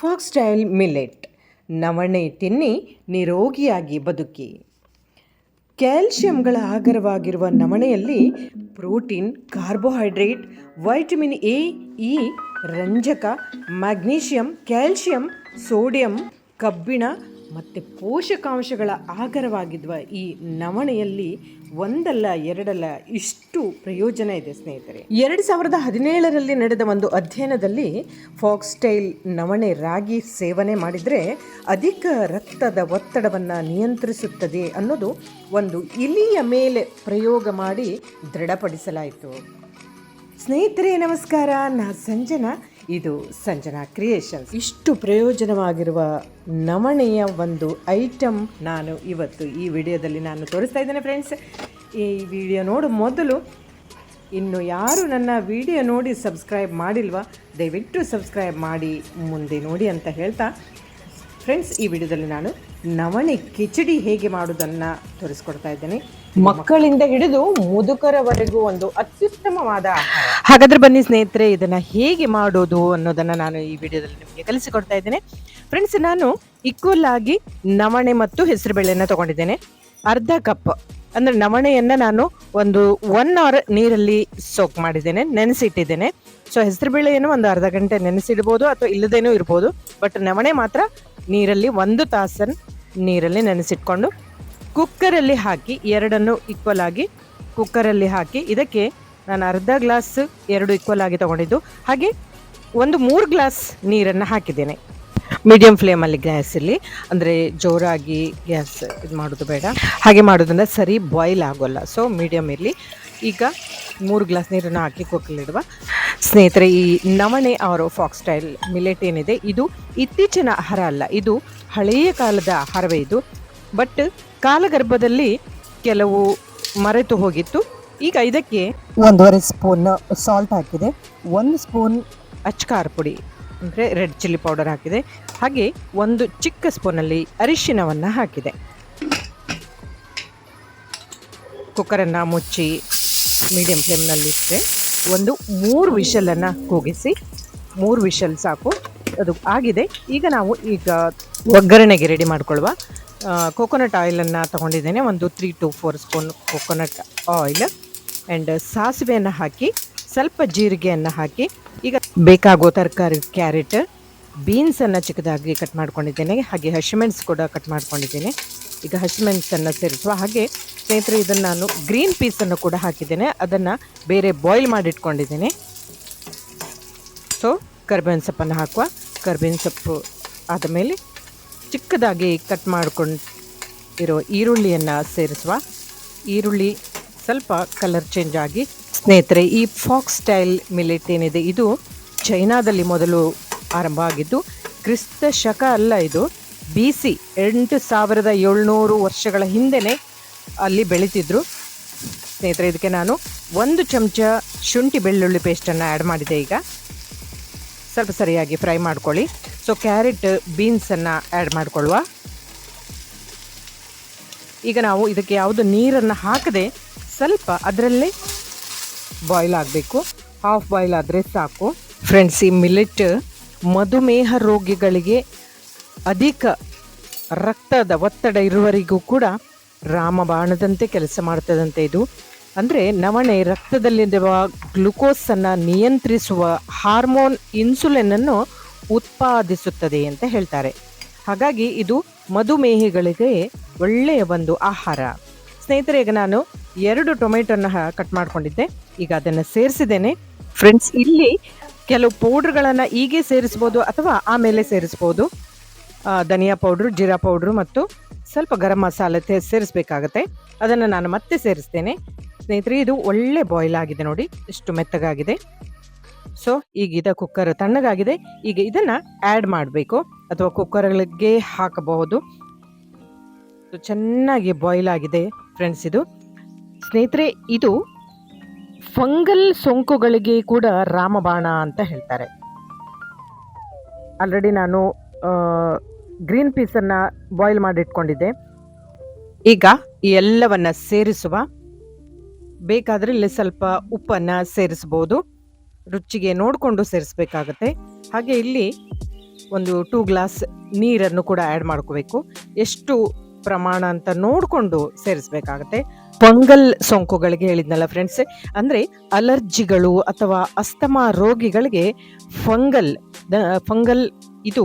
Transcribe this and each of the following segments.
Foxtail millet ನವಣೆ ತಿನ್ನಿ, ನಿರೋಗಿಯಾಗಿ ಬದುಕಿ. ಕ್ಯಾಲ್ಶಿಯಂಗಳ ಆಗರವಾಗಿರುವ ನವಣೆಯಲ್ಲಿ protein, carbohydrate, vitamin A, E, ರಂಜಕ, ಮ್ಯಾಗ್ನೀಷಿಯಂ, ಕ್ಯಾಲ್ಶಿಯಂ, ಸೋಡಿಯಂ, ಕಬ್ಬಿಣ ಮತ್ತು ಪೋಷಕಾಂಶಗಳ ಆಗರವಾಗಿರುವ ಈ ನವಣೆಯಲ್ಲಿ ಒಂದಲ್ಲ, ಎರಡಲ್ಲ, ಇಷ್ಟು ಪ್ರಯೋಜನ ಇದೆ ಸ್ನೇಹಿತರೆ. ಎರಡು ಸಾವಿರದ ಹದಿನೇಳರಲ್ಲಿ ನಡೆದ ಒಂದು ಅಧ್ಯಯನದಲ್ಲಿ ಫಾಕ್ಸ್ಟೈಲ್ ನವಣೆ ರಾಗಿ ಸೇವನೆ ಮಾಡಿದರೆ ಅಧಿಕ ರಕ್ತದ ಒತ್ತಡವನ್ನು ನಿಯಂತ್ರಿಸುತ್ತದೆ ಅನ್ನೋದು ಒಂದು ಇಲಿಯ ಮೇಲೆ ಪ್ರಯೋಗ ಮಾಡಿ ದೃಢಪಡಿಸಲಾಯಿತು. ಸ್ನೇಹಿತರೆ, ನಮಸ್ಕಾರ. ನಾ ಸಂಜನಾ. ಇದು ಸಂಜನಾ ಕ್ರಿಯೇಷನ್ಸ್ ಇಷ್ಟು ಪ್ರಯೋಜನವಾಗಿರುವ ನವಣೆಯ ಒಂದು ಐಟಮ್ ನಾನು ಇವತ್ತು ಈ ವಿಡಿಯೋದಲ್ಲಿ ನಾನು ತೋರಿಸ್ತಾ ಇದ್ದೇನೆ ಫ್ರೆಂಡ್ಸ್ ಈ ವಿಡಿಯೋ ನೋಡು ಮೊದಲು, ಇನ್ನು ಯಾರು ನನ್ನ ವಿಡಿಯೋ ನೋಡಿ ಸಬ್ಸ್ಕ್ರೈಬ್ ಮಾಡಿಲ್ವಾ, ದಯವಿಟ್ಟು ಸಬ್ಸ್ಕ್ರೈಬ್ ಮಾಡಿ, ಮುಂದೆ ನೋಡಿ ಅಂತ ಹೇಳ್ತಾ ಫ್ರೆಂಡ್ಸ್ ಈ ವಿಡಿಯೋದಲ್ಲಿ ನಾನು ನವಣೆ ಕಿಚಡಿ ಹೇಗೆ ಮಾಡೋದನ್ನು ತೋರಿಸ್ಕೊಡ್ತಾ ಇದ್ದೇನೆ. ಮಕ್ಕಳಿಂದ ಹಿಡಿದು ಮುದುಕರವರೆಗೂ ಒಂದು ಅತ್ಯುತ್ತಮವಾದ ಆಹಾರ. ಹಾಗಾದ್ರೆ ಬನ್ನಿ ಸ್ನೇಹಿತರೆ, ಇದನ್ನ ಹೇಗೆ ಮಾಡೋದು ಅನ್ನೋದನ್ನ ನಾನು ಈ ವಿಡಿಯೋದಲ್ಲಿ ನಿಮಗೆ ಕಲಿಸಿಕೊಡ್ತಾ ಇದ್ದೇನೆ. ಫ್ರೆಂಡ್ಸ್ ನಾನು ಈಕ್ವಲ್ ಆಗಿ ನವಣೆ ಮತ್ತು ಹೆಸರು ಬೇಳೆಯನ್ನು ತಗೊಂಡಿದ್ದೇನೆ. ಅರ್ಧ ಕಪ್ ಅಂದ್ರೆ ನವಣೆಯನ್ನ ನಾನು ಒಂದು ಒನ್ ಅವರ್ ನೀರಲ್ಲಿ ಸೋಕ್ ಮಾಡಿದ್ದೇನೆ, ನೆನೆಸಿಟ್ಟಿದ್ದೇನೆ. ಸೊ ಹೆಸರುಬೇಳೆಯನ್ನು ಒಂದು ಅರ್ಧ ಗಂಟೆ ನೆನೆಸಿಡ್ಬೋದು ಅಥವಾ ಇಲ್ಲದೇನೂ ಇರ್ಬೋದು. ಬಟ್ ನವಣೆ ಮಾತ್ರ ನೀರಲ್ಲಿ ಒಂದು ತಾಸನ್ನು ನೀರಲ್ಲಿ ನೆನೆಸಿಟ್ಕೊಂಡು ಕುಕ್ಕರಲ್ಲಿ ಹಾಕಿ ಎರಡನ್ನು ಈಕ್ವಲ್ ಆಗಿ ಕುಕ್ಕರಲ್ಲಿ ಹಾಕಿ ಇದಕ್ಕೆ ನಾನು ಅರ್ಧ ಗ್ಲಾಸ್ ಎರಡು ಈಕ್ವಲ್ ಆಗಿ ತಗೊಂಡಿದ್ದು. ಹಾಗೆ ಒಂದು ಮೂರು ಗ್ಲಾಸ್ ನೀರನ್ನು ಹಾಕಿದ್ದೇನೆ. ಮೀಡಿಯಂ ಫ್ಲೇಮಲ್ಲಿ ಗ್ಯಾಸಲ್ಲಿ ಅಂದರೆ ಜೋರಾಗಿ ಗ್ಯಾಸ್ ಇದು ಮಾಡೋದು ಬೇಡ. ಹಾಗೆ ಮಾಡೋದ್ರಿಂದ ಸರಿ ಬಾಯ್ಲ್ ಆಗೋಲ್ಲ. ಸೊ ಮೀಡಿಯಮ್ ಇರಲಿ ಈಗ ಮೂರು ಗ್ಲಾಸ್ ನೀರನ್ನು ಹಾಕಿ ಕೊಕ್ಕಲಿಡುವ. ಸ್ನೇಹಿತರೆ, ಈ ನವಣೆ ಅವರು ಫಾಕ್ಸ್ ಸ್ಟೈಲ್ ಮಿಲೆಟ್ ಏನಿದೆ, ಇದು ಇತ್ತೀಚಿನ ಆಹಾರ ಅಲ್ಲ. ಇದು ಹಳೆಯ ಕಾಲದ ಆಹಾರವೇ ಇದು. ಬಟ್ ಕಾಲಗರ್ಭದಲ್ಲಿ ಕೆಲವು ಮರೆತು ಹೋಗಿತ್ತು. ಈಗ ಇದಕ್ಕೆ ಒಂದೂವರೆ ಸ್ಪೂನ್ ಸಾಲ್ಟ್ ಹಾಕಿದೆ. ಒಂದು ಸ್ಪೂನ್ ಅಚ್ಕಾರ ಪುಡಿ ಅಂದರೆ ರೆಡ್ ಚಿಲ್ಲಿ ಪೌಡರ್ ಹಾಕಿದೆ. ಹಾಗೆ ಒಂದು ಚಿಕ್ಕ ಸ್ಪೂನಲ್ಲಿ ಅರಿಶಿನವನ್ನು ಹಾಕಿದೆ. ಕುಕ್ಕರನ್ನು ಮುಚ್ಚಿ ಮೀಡಿಯಂ ಫ್ಲೇಮ್ನಲ್ಲಿಟ್ಟರೆ ಒಂದು ಮೂರು ವಿಷಲನ್ನು ಕೂಗಿಸಿ ಮೂರು ವಿಷಲ್ ಸಾಕು ಅದು ಆಗಿದೆ. ಈಗ ನಾವು ಈಗ ಒಗ್ಗರಣೆಗೆ ರೆಡಿ ಮಾಡ್ಕೊಳ್ವ ಕೋಕೋನಟ್ ಆಯಿಲನ್ನು ತಗೊಂಡಿದ್ದೇನೆ. ಒಂದು three two four spoon coconut oil and ಸಾಸಿವೆಯನ್ನು ಹಾಕಿ, ಸ್ವಲ್ಪ ಜೀರಿಗೆಯನ್ನು ಹಾಕಿ, ಈಗ ಬೇಕಾಗೋ ತರಕಾರಿ ಕ್ಯಾರೆಟ್ ಬೀನ್ಸನ್ನು ಚಿಕ್ಕದಾಗಿ ಕಟ್ ಮಾಡ್ಕೊಂಡಿದ್ದೇನೆ. ಹಾಗೆ ಹಸಿಮೆಣಸು ಕೂಡ ಕಟ್ ಮಾಡ್ಕೊಂಡಿದ್ದೇನೆ. ಈಗ ಹಸಿಮೆಣಸನ್ನು ಸೇರಿಸುವ ಹಾಗೆ ಸ್ನೇಹಿತರೆ, ಇದನ್ನು ನಾನು ಗ್ರೀನ್ ಪೀಸನ್ನು ಕೂಡ ಹಾಕಿದ್ದೇನೆ. ಅದನ್ನು ಬೇರೆ ಬಾಯ್ಲ್ ಮಾಡಿಟ್ಕೊಂಡಿದ್ದೇನೆ. ಸೊ ಕರ್ಬೇವಿನ ಸೊಪ್ಪನ್ನು ಹಾಕುವ. ಕರ್ಬೇವಿನ ಸೊಪ್ಪು ಆದಮೇಲೆ ಚಿಕ್ಕದಾಗಿ ಕಟ್ ಮಾಡ್ಕೊಂಡು ಇರೋ ಈರುಳ್ಳಿಯನ್ನು ಸೇರಿಸುವ. ಈರುಳ್ಳಿ ಸ್ವಲ್ಪ ಕಲರ್ ಚೇಂಜ್ ಆಗಿ. ಸ್ನೇಹಿತರೆ, ಈ ಫಾಕ್ಸ್ ಸ್ಟೈಲ್ ಮಿಲೆಟ್ ಏನಿದೆ, ಇದು ಚೈನಾದಲ್ಲಿ ಮೊದಲು ಆರಂಭ ಆಗಿದ್ದು, ಕ್ರಿಸ್ತ ಶಕ ಅಲ್ಲ ಇದು. ಬಿ ಸಿ ಎಂಟು ಸಾವಿರದ ಏಳ್ನೂರು ವರ್ಷಗಳ ಹಿಂದೆನೇ ಅಲ್ಲಿ ಬೆಳೀತಿದ್ರು. ಸ್ನೇಹಿತರೆ, ಇದಕ್ಕೆ ನಾನು ಒಂದು ಚಮಚ ಶುಂಠಿ ಬೆಳ್ಳುಳ್ಳಿ ಪೇಸ್ಟನ್ನು ಆ್ಯಡ್ ಮಾಡಿದೆ ಈಗ. ಸ್ವಲ್ಪ ಸರಿಯಾಗಿ ಫ್ರೈ ಮಾಡ್ಕೊಳ್ಳಿ. ಸೊ ಕ್ಯಾರೆಟ್ ಬೀನ್ಸನ್ನು ಆ್ಯಡ್ ಮಾಡಿಕೊಳ್ಳುವ. ಈಗ ನಾವು ಇದಕ್ಕೆ ಯಾವುದು ನೀರನ್ನು ಹಾಕದೆ ಸ್ವಲ್ಪ ಅದರಲ್ಲೇ ಬಾಯ್ಲ್ ಆಗಬೇಕು. ಹಾಫ್ ಬಾಯ್ಲ್ ಆದರೆ ಸಾಕು. ಫ್ರೆಂಡ್ಸ್ ಈ ಮಿಲೆಟ್ ಮಧುಮೇಹ ರೋಗಿಗಳಿಗೆ ಅಧಿಕ ರಕ್ತದ ಒತ್ತಡ ಇರುವರಿಗೂ ಕೂಡ ರಾಮಬಾಣದಂತೆ ಕೆಲಸ ಮಾಡ್ತದಂತೆ ಇದು. ಅಂದರೆ ನವಣೆ ರಕ್ತದಲ್ಲಿರುವ ಗ್ಲುಕೋಸನ್ನು ನಿಯಂತ್ರಿಸುವ ಹಾರ್ಮೋನ್ ಇನ್ಸುಲಿನನ್ನು ಉತ್ಪಾದಿಸುತ್ತದೆ ಅಂತ ಹೇಳ್ತಾರೆ. ಹಾಗಾಗಿ ಇದು ಮಧುಮೇಹಿಗಳಿಗೆ ಒಳ್ಳೆಯ ಒಂದು ಆಹಾರ. ಸ್ನೇಹಿತರೆ ನಾನು ಎರಡು ಟೊಮೆಟೊನ ಕಟ್ ಮಾಡ್ಕೊಂಡಿದ್ದೆ. ಈಗ ಅದನ್ನು ಸೇರಿಸಿದ್ದೇನೆ. ಫ್ರೆಂಡ್ಸ್ ಇಲ್ಲಿ ಕೆಲವು ಪೌಡ್ರ್ಗಳನ್ನು ಹೀಗೆ ಸೇರಿಸ್ಬೋದು ಅಥವಾ ಆಮೇಲೆ ಸೇರಿಸ್ಬೋದು. ಧನಿಯಾ ಪೌಡ್ರು, ಜೀರಾ ಪೌಡ್ರು ಮತ್ತು ಸ್ವಲ್ಪ ಗರಂ ಮಸಾಲೆ ಸೇರಿಸ್ಬೇಕಾಗತ್ತೆ. ಅದನ್ನು ನಾನು ಮತ್ತೆ ಸೇರಿಸ್ತೇನೆ. ಸ್ನೇಹಿತರೆ, ಇದು ಒಳ್ಳೆ ಬಾಯ್ಲ್ ಆಗಿದೆ ನೋಡಿ. ಇಷ್ಟು ಮೆತ್ತಗಾಗಿದೆ. ಸೊ ಈಗ ಇದ ಕುಕ್ಕರ್ ತಣ್ಣಗಾಗಿದೆ. ಈಗ ಇದನ್ನು ಆ್ಯಡ್ ಮಾಡಬೇಕು. ಅಥವಾ ಕುಕ್ಕರ್ಗಳಿಗೆ ಹಾಕಬಹುದು. ಚೆನ್ನಾಗಿ ಬಾಯ್ಲ್ ಆಗಿದೆ ಫ್ರೆಂಡ್ಸ್ ಇದು. ಸ್ನೇಹಿತರೆ, ಇದು ಫಂಗಲ್ ಸೋಂಕುಗಳಿಗೆ ಕೂಡ ರಾಮಬಾಣ ಅಂತ ಹೇಳ್ತಾರೆ. ಆಲ್ರೆಡಿ ನಾನು ಗ್ರೀನ್ ಪೀಸನ್ನು ಬಾಯ್ಲ್ ಮಾಡಿಟ್ಕೊಂಡಿದ್ದೆ. ಈಗ ಈ ಎಲ್ಲವನ್ನ ಸೇರಿಸುವ, ಬೇಕಾದರೆ ಇಲ್ಲಿ ಸ್ವಲ್ಪ ಉಪ್ಪನ್ನು ಸೇರಿಸ್ಬೋದು. ರುಚಿಗೆ ನೋಡಿಕೊಂಡು ಸೇರಿಸ್ಬೇಕಾಗತ್ತೆ. ಹಾಗೆ ಇಲ್ಲಿ ಒಂದು ಟೂ ಗ್ಲಾಸ್ ನೀರನ್ನು ಕೂಡ ಆ್ಯಡ್ ಮಾಡ್ಕೋಬೇಕು. ಎಷ್ಟು ಪ್ರಮಾಣ ಅಂತ ನೋಡಿಕೊಂಡು ಸೇರಿಸ್ಬೇಕಾಗತ್ತೆ. ಫಂಗಲ್ ಸೋಂಕುಗಳಿಗೆ ಹೇಳಿದ್ನಲ್ಲ ಫ್ರೆಂಡ್ಸ್ ಅಂದರೆ ಅಲರ್ಜಿಗಳು ಅಥವಾ ಅಸ್ತಮಾ ರೋಗಿಗಳಿಗೆ ಫಂಗಲ್ ಫಂಗಲ್ ಇದು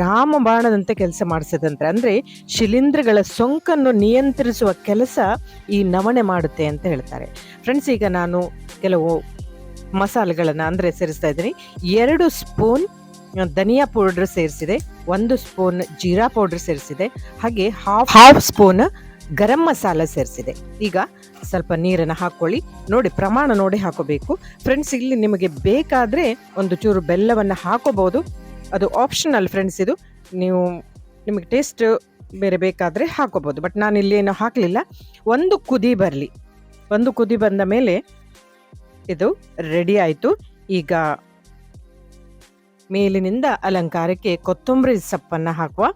ರಾಮಬಾಣದಂತೆ ಕೆಲಸ ಮಾಡಿಸದಂತೆ. ಅಂದರೆ ಶಿಲೀಂಧ್ರಗಳ ಸೋಂಕನ್ನು ನಿಯಂತ್ರಿಸುವ ಕೆಲಸ ಈ ನವಣೆ ಮಾಡುತ್ತೆ ಅಂತ ಹೇಳ್ತಾರೆ. ಫ್ರೆಂಡ್ಸ್ ಈಗ ನಾನು ಕೆಲವು ಮಸಾಲೆಗಳನ್ನು ಅಂದರೆ ಸೇರಿಸ್ತಾ ಇದ್ದೀನಿ. ಎರಡು ಸ್ಪೂನ್ ಧನಿಯಾ ಪೌಡರ್ ಸೇರಿಸಿದೆ ಒಂದು ಸ್ಪೂನ್ ಜೀರಾ ಪೌಡರ್ ಸೇರಿಸಿದೆ ಹಾಗೆ half half spoon garam masala ಸೇರಿಸಿದೆ. ಈಗ ಸ್ವಲ್ಪ ನೀರನ್ನು ಹಾಕ್ಕೊಳ್ಳಿ ನೋಡಿ, ಪ್ರಮಾಣ ನೋಡಿ ಹಾಕೋಬೇಕು. ಫ್ರೆಂಡ್ಸ್ ಇಲ್ಲಿ ನಿಮಗೆ ಬೇಕಾದರೆ ಒಂದು ಚೂರು ಬೆಲ್ಲವನ್ನು ಹಾಕೋಬಹುದು. ಅದು ಆಪ್ಷನಲ್ ಫ್ರೆಂಡ್ಸ್ ಇದು. ನೀವು ನಿಮಗೆ ಟೇಸ್ಟ್ ಬೇರೆ ಬೇಕಾದರೆ ಹಾಕೋಬಹುದು. ಬಟ್ ನಾನು ಇಲ್ಲಿ ಏನು ಹಾಕಲಿಲ್ಲ. ಒಂದು ಕುದಿ ಬರಲಿ. ಒಂದು ಕುದಿ ಬಂದ ಮೇಲೆ ಇದು ರೆಡಿ ಆಯಿತು. ಈಗ ಮೇಲಿನಿಂದ ಅಲಂಕಾರಕ್ಕೆ ಕೊತ್ತಂಬರಿ ಸೊಪ್ಪನ್ನು ಹಾಕುವ.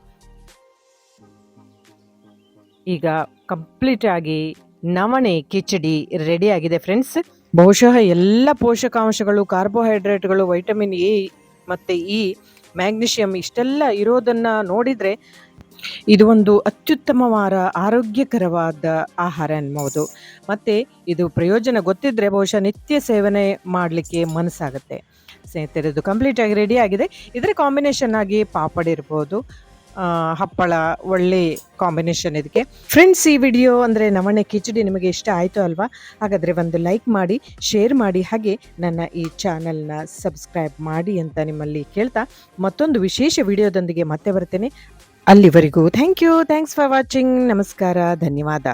ಈಗ ಕಂಪ್ಲೀಟ್ ಆಗಿ ನವಣೆ ಕಿಚಡಿ ರೆಡಿ ಆಗಿದೆ ಫ್ರೆಂಡ್ಸ್. ಬಹುಶಃ ಎಲ್ಲ ಪೋಷಕಾಂಶಗಳು, ಕಾರ್ಬೋಹೈಡ್ರೇಟ್ಗಳು, ವೈಟಮಿನ್ ಎ ಮತ್ತು ಇ, ಮ್ಯಾಗ್ನೀಷಿಯಂ ಇಷ್ಟೆಲ್ಲ ಇರೋದನ್ನ ನೋಡಿದರೆ ಇದು ಒಂದು ಅತ್ಯುತ್ತಮವಾದ ಆರೋಗ್ಯಕರವಾದ ಆಹಾರ ಅನ್ಬೋದು. ಮತ್ತು ಇದು ಪ್ರಯೋಜನ ಗೊತ್ತಿದ್ದರೆ ಬಹುಶಃ ನಿತ್ಯ ಸೇವನೆ ಮಾಡಲಿಕ್ಕೆ ಮನಸ್ಸಾಗುತ್ತೆ. ಕಂಪ್ಲೀಟ್ ಆಗಿ ರೆಡಿ ಆಗಿದೆ ಇದರ ಕಾಂಬಿನೇಷನ್ ಆಗಿ ಪಾಪಡ್ ಇರ್ಬೋದು ಹಪ್ಪಳ, ಒಳ್ಳೆ ಕಾಂಬಿನೇಷನ್ ಇದಕ್ಕೆ. ಫ್ರೆಂಡ್ಸ್ ಈ ವಿಡಿಯೋ ಅಂದರೆ ನವಣೆ ಕಿಚಡಿ ನಿಮಗೆ ಇಷ್ಟ ಆಯಿತು ಅಲ್ವಾ? ಹಾಗಾದರೆ ಒಂದು ಲೈಕ್ ಮಾಡಿ ಶೇರ್ ಮಾಡಿ, ಹಾಗೆ ನನ್ನ ಈ ಚಾನಲ್ನ ಸಬ್ಸ್ಕ್ರೈಬ್ ಮಾಡಿ ಅಂತ ನಿಮ್ಮಲ್ಲಿ ಕೇಳ್ತಾ ಮತ್ತೊಂದು ವಿಶೇಷ ವಿಡಿಯೋದೊಂದಿಗೆ ಮತ್ತೆ ಬರ್ತೇನೆ. ಅಲ್ಲಿವರೆಗೂ thank you thanks for watching ನಮಸ್ಕಾರ. ಧನ್ಯವಾದ.